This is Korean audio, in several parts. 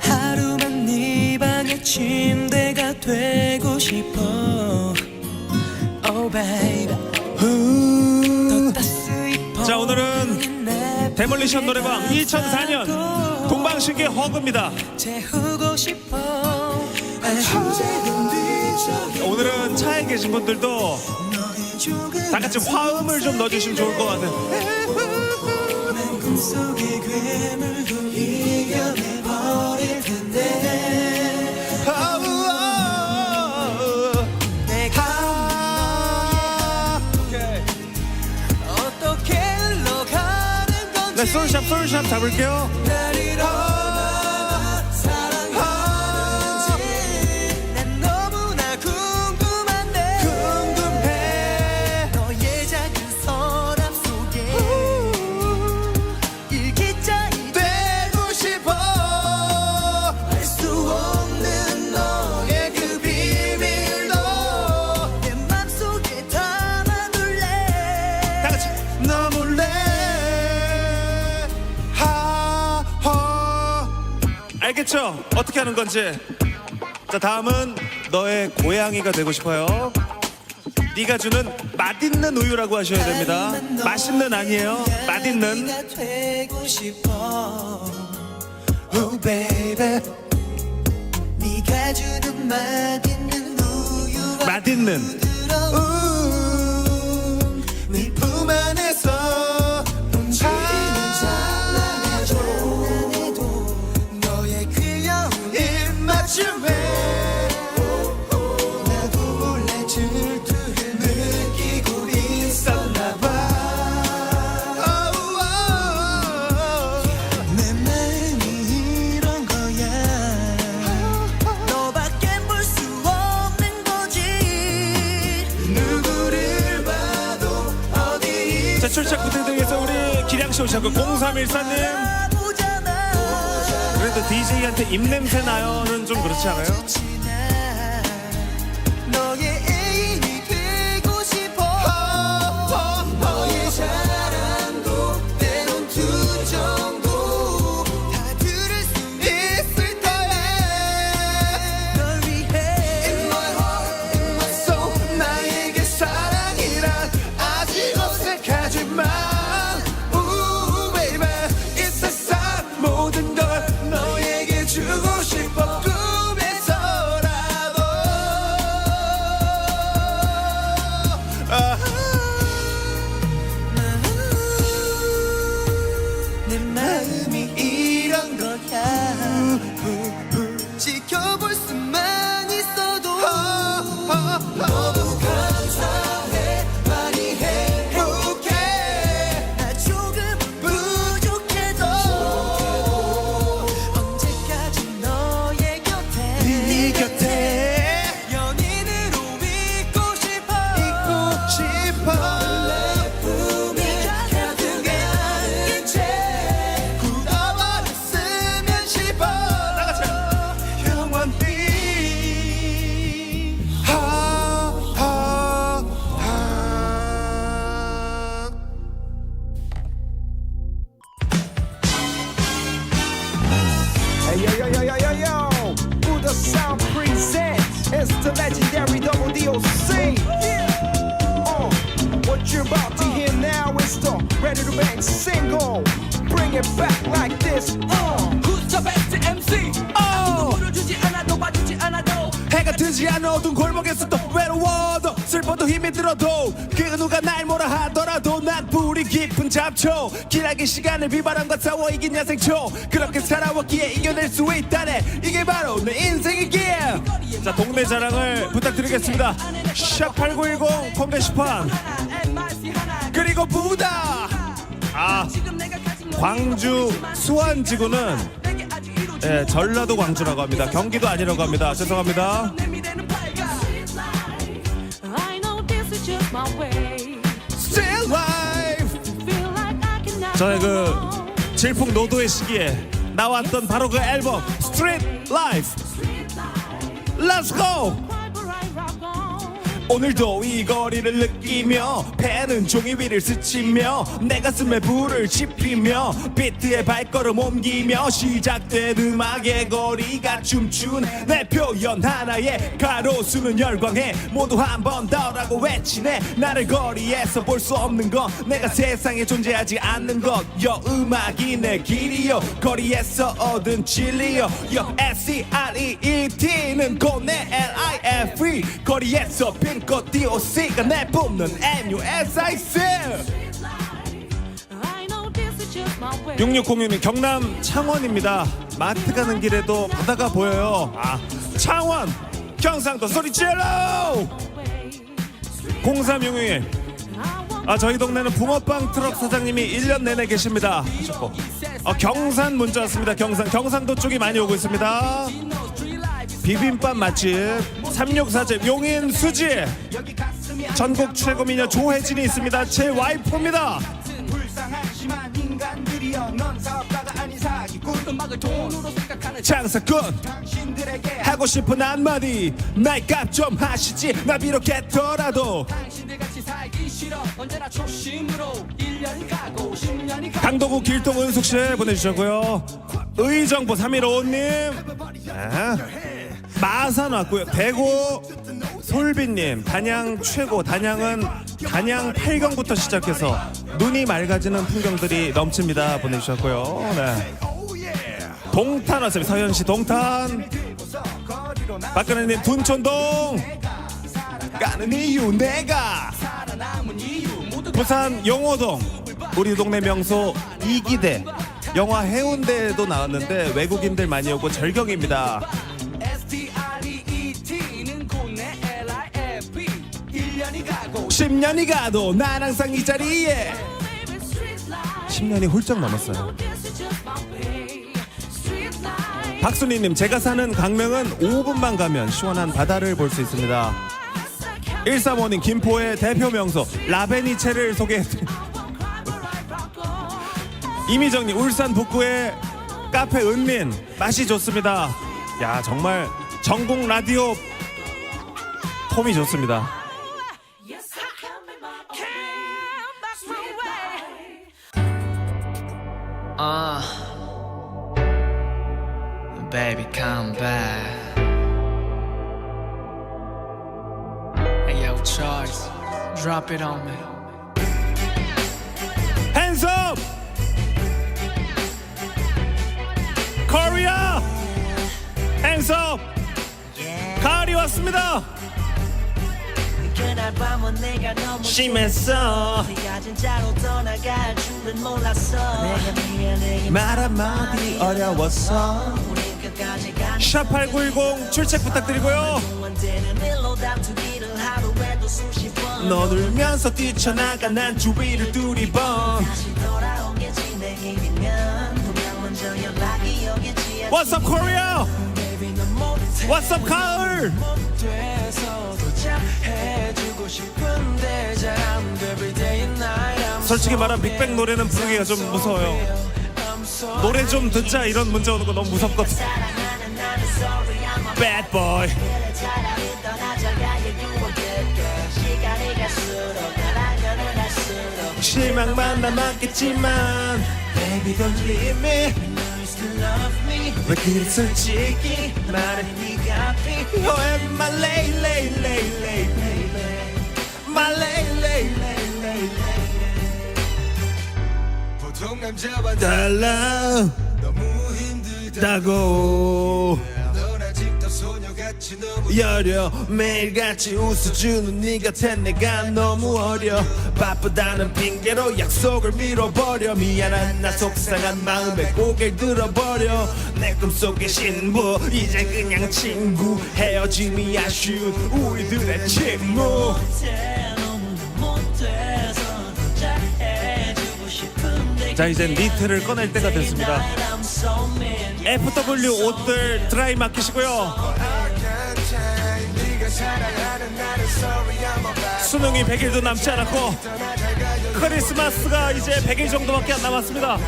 하루만 네 방의 침대가 되고 싶어 Oh baby 자, 오늘은 데몰리션 노래방 베개 2004년 안고 동방신기 허그입니다. 오늘은 차에 계신 분들도 다 같이 화음을 좀 넣어주시면 좋을 것 같아요. 난 꿈속의 괴물도 이겨내버릴 텐데. 내가 어떻게 흘러가는 건지. 네, 솔샵, 솔샵 잡을게요. 알겠죠? 어떻게 하는 건지. 자 다음은 너의 고양이가 되고 싶어요. 네가 주는 맛있는 우유라고 하셔야 됩니다. 맛있는 아니에요. 맛있는. 네가 되고 싶어 Oh baby. 네가 주는 맛있는 맛있는. 부드러운 어디 자 출첵 부대등에서 우리 기량씨 오셨고 0314님 보잖아 그래도 DJ한테 입냄새 나요는 좀 그렇지 않아요? 잡초. 기나긴 시간을 비바람과 싸워 이긴 야생초. 그렇게 살아왔기에 이겨낼 수 있다네. 이게 바로 내 인생이기에 자 동네 자랑을 부탁드리겠습니다. 샵8910 컴 게시판. 그리고 부다. 아 광주 수원지구는 예, 전라도 광주라고 합니다. 경기도 아니라고 합니다. 죄송합니다. I know this is just my way. 저의 그 on. 질풍 노도의 시기에 나왔던 바로 그 앨범 where I rock on. 오늘도 이 거리를 느끼며 배는 종이 위를 스치며 내 가슴에 불을 지피며 비트에 발걸음 옮기며 시작된 음악의 거리가 춤추는 내 표현 하나에 가로수는 열광해 모두 한 번 더라고 외치네 나를 거리에서 볼 수 없는 건 내가 세상에 존재하지 않는 것여 음악이 내 길이요 거리에서 얻은 진리요 여 S-E-R-E-E-T는 곧내 L-I-F-E 거리에서 핀꽃 D-O-C가 내 뿜는 M-U-S-I-C I know this is just my way. 6606님 경남 창원입니다. 마트 가는 길에도 바다가 보여요. 아 창원! 경상도 소리 질러! 0366님 아 저희 동네는 붕어빵 트럭 사장님이 1년 내내 계십니다. 하셨고 아, 경산 문자 왔습니다. 경산 경상도 쪽이 많이 오고 있습니다 비빔밥 맛집 364집 용인 수지. 전국 최고 미녀 조혜진이 있습니다. 제 와이프입니다. 장사꾼 하고 싶은 한마디. 나이 값좀 하시지. 나 비록했더라도. 당신들 같이 살기 싫어 언제나 초심으로 1년이 가고 10년이 가고 강도구 길동 은숙씨 보내주셨고요. 의정부 3155님. 아, 마산 왔고요. 대구 솔비님 단양 최고. 단양은 단양 8경부터 시작해서 눈이 맑아지는 풍경들이 넘칩니다. 보내주셨고요. 네. 동탄 왔습니다. 서현 씨 동탄. 박근혜님 둔촌동. 가는 이유 내가. 부산 영호동. 우리 동네 명소 이기대. 영화 해운대에도 나왔는데 외국인들 많이 오고 절경입니다 10년이 가도 난 항상 이 자리에. 10년이 훌쩍 넘었어요. 박순희님 제가 사는 강릉은 5분만 가면 시원한 바다를 볼 수 있습니다. 135님 김포의 대표 명소 라베니체를 소개해드립니다 이미정님 울산 북구의 카페 은민 맛이 좋습니다. 야 정말 전국 라디오 폼이 좋습니다 Uh, baby, come back. Hey, yo, Charles, drop it on me. Hands up! Korea! Hands up! 가을이 왔습니다. 그날 밤은 내가 너무 심했어. 네가 진짜로 떠나갈 줄은 몰랐어 내가 미안해 말 한마디 어려웠어. 우린 끝까지 가는 샵8910 출첵 부탁드리고요. 언제는 일로 다투기를 하루에도 수십 번넌 울면서 뛰쳐나가 난 주위를 두리번. 다시 돌아오겠지 내일이면 분명 먼저 연락이 오겠지 What's up Korea? What's up 가을? 솔직히 말하면 빅뱅 노래는 부르기가 좀 무서워요. 노래 좀 듣자 이런 문자 오는 거 너무 무섭거든. Bad boy. 그래 실망만 남았겠지만 Baby don't leave me You still love me 왜 그리 솔직히 말해 피 You're my lay lay lay lay lay lay My lay lay lay lay lay 보통 남자와 달라 너무 힘들다 다고 넌 여려. 매일같이 웃어주는 네 곁에 내가 너무 어려. 바쁘다는 핑계로 약속을 미뤄버려. 미안한 나 속상한 마음에 고개를 들어버려. 내 꿈속의 신부 이제 그냥 친구. 헤어짐이 아쉬운 우리들의 침묵. 자 이제 니트를 꺼낼 때가 됐습니다. FW 옷들 드라이 맡기시고요 수능이 100일도 남지 않았고 크리스마스가 이제 100일 정도밖에 안 남았습니다.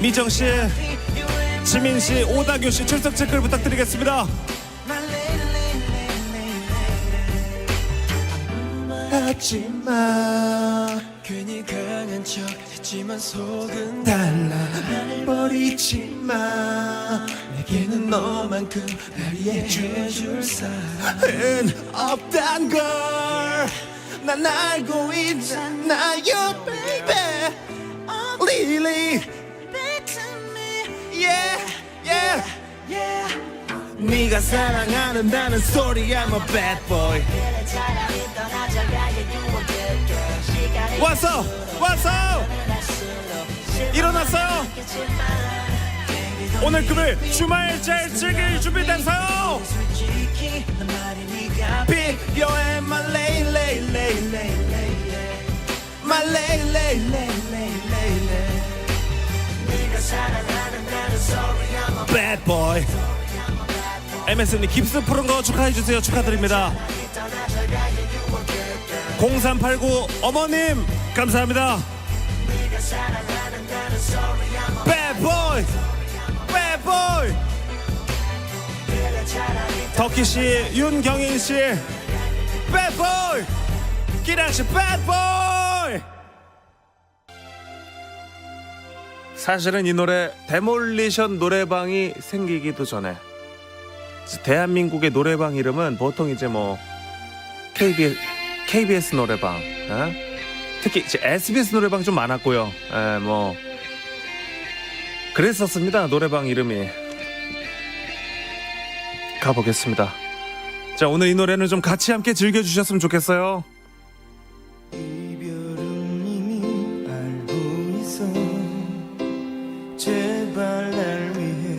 미정 씨, 지민 씨, 오다교 씨 출석 체크를 부탁드리겠습니다. 하지마 괜히 강한 척 했지만 속은 달라. 날 버리지 마 내게는 너만큼 날 이해해줄 사람은 없단 걸난 알고 있잖아요 baby. Lily Back to me. Yeah Yeah 네가 사랑하는 나는 소리 I'm a bad boy. 그래 차라리 떠나져가야 you a good girl 시간이 왔어 왔어 갈수록 일어났어요. 오늘 금을 주말 잘 즐길 준비됐어요. 말이 네가 필요해 my lay lay lay lay lay my lay lay lay lay lay lay 네가 사랑하는 나는 sorry I'm a bad boy MS님 깁스 푸른 거 축하해 주세요. 축하드립니다. 0389 어머님 감사합니다 bad boy. Bad boy. 덕희 씨 윤경인 씨. Bad boy. 기란 씨 bad boy. 사실은 이 노래 데몰리션 노래방이 생기기도 전에 대한민국의 노래방 이름은 보통 이제 뭐 KBS, KBS 노래방, 어? 특히 이제 SBS 노래방 좀 많았고요. 에, 뭐 그랬었습니다. 노래방 이름이 가보겠습니다. 자 오늘 이 노래는 좀 같이 함께 즐겨주셨으면 좋겠어요. 이별은 이미 알고 있어 제발 날 위해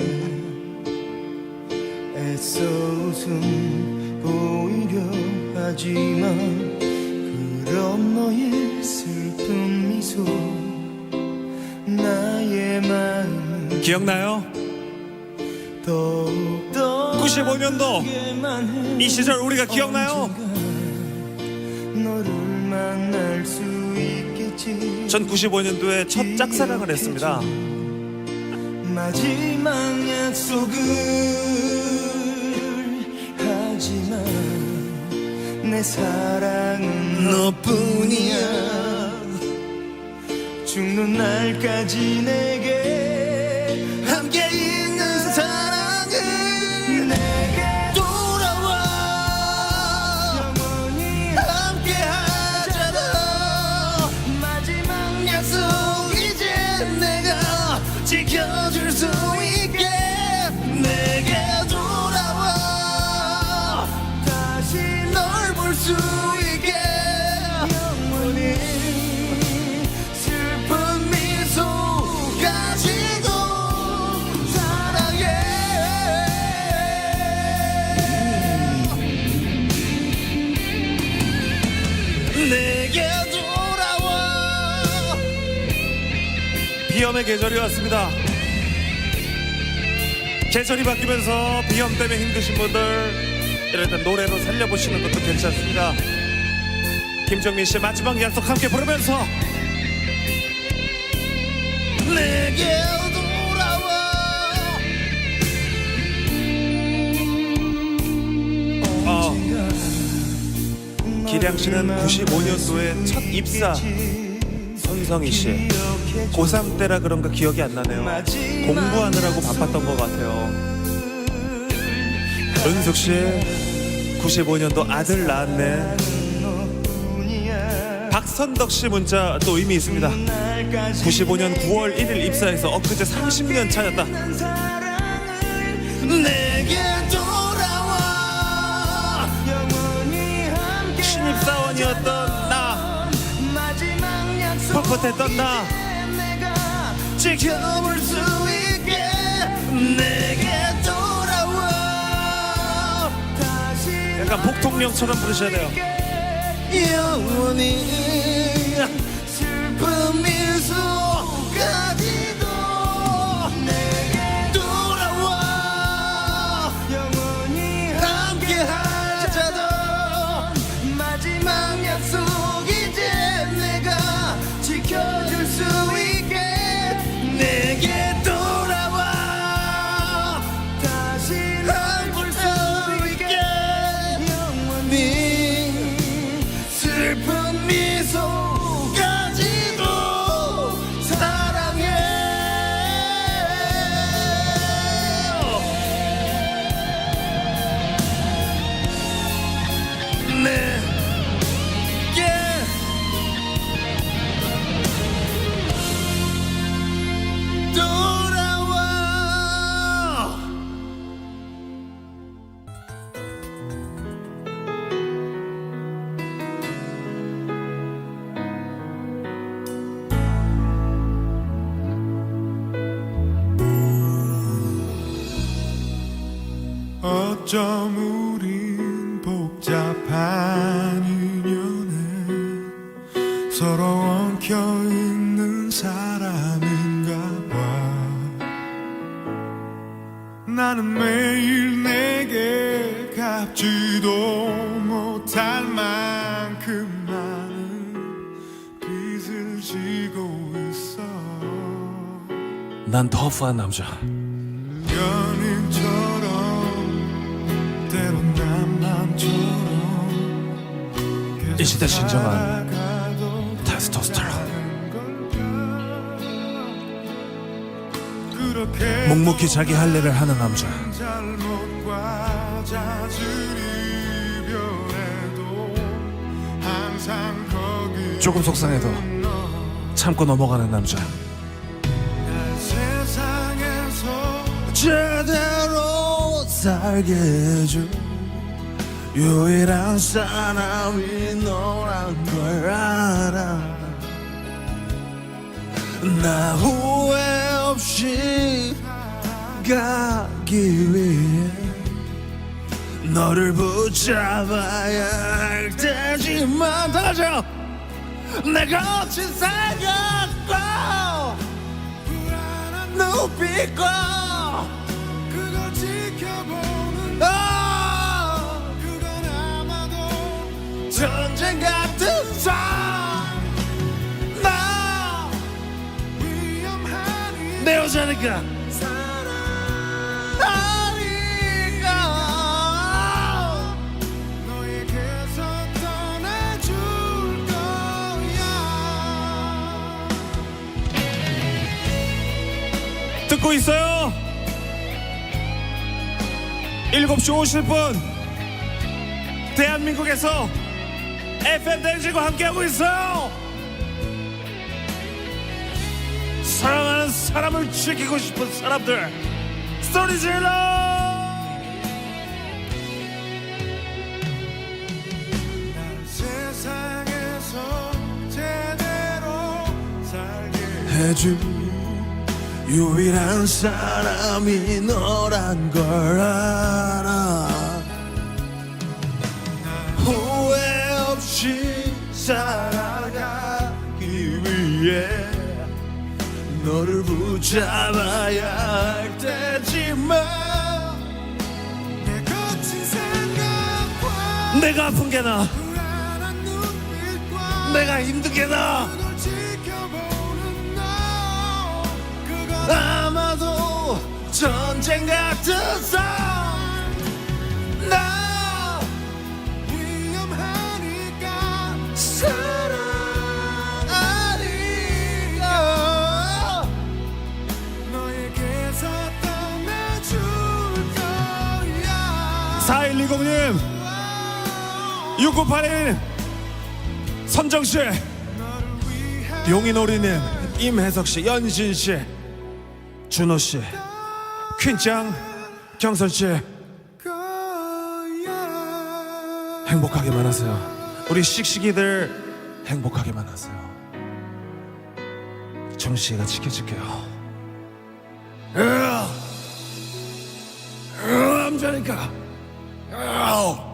애써 웃음 보이려 하지만 그런 너의 기억나요? 더욱더 95년도 알게만 해. 이 시절 우리가 기억나요? 전 95년도에 첫 짝사랑을 했습니다. 마지막 약속을 하지만 내 사랑은 너뿐이야 죽는 날까지 내게 비염의 계절이 왔습니다. 계절이 바뀌면서 비염 때문에 힘드신 분들 이럴 땐 노래로 살려보시는 것도 괜찮습니다. 김정민 씨의 마지막 약속 함께 부르면서 내게 돌아와 어, 기량 씨는 95년도에 첫 입사 손성희 씨 고3 때라 그런가 기억이 안 나네요. 공부하느라고 바빴던 것 같아요. 은숙 씨 95년도 아들 낳았네. 박선덕 씨 문자 또 의미 있습니다. 95년 9월 1일 입사해서 엊그제 30년 차였다. 신입사원이었던 나, 풋풋했던 나, 지켜볼 수 있게 내게 돌아와 약간 복통령처럼 부르셔야 돼요. 영원히 내게 돌아와. 어쩜 나는 매일 내게 갚지도 못할 만큼 많은 빚을 지고 있어. 난 터프한 남자. 연인처럼 때론 남남처럼 이 시대 진정한 묵묵히 자기 할 일을 하는 남자. 조금 속상해도 참고 넘어가는 남자. 제대로 살게 해줘 유일한 사람이 너란 걸 알아. 나 후회 없이 가기 위해 너를 붙잡아야 할 때지만 다져 내가 어찌 생각과 눈빛과 그걸 지켜보는 아 그건 아마도 전쟁 같은 삶 내 여자니까? 아니까 너에게서 떠나줄 거야. 듣고 있어요? 7시 50분. 대한민국에서 FM 댕지과 함께하고 있어요 사랑하는 사람을 지키고 싶은 사람들. 소리 질러! 해준 유일한 사람이 너란 걸 알아. 후회 없이 살아가기 위해 너를 붙잡아야 할 때지만 내 거친 생각과 내가 아픈 게나. 불안한 눈빛과 내가 힘든 게나. 너. 그건 아마도 전쟁 같은 삶나 4120님 6981 선정씨 용인오리님 임혜석씨 연진씨 준호씨 퀸짱 경선씨 행복하게만 하세요. 우리 씩씩이들 행복하게만 하세요. 정씨가 지켜줄게요. 으아! 으아, 남자니까 으아!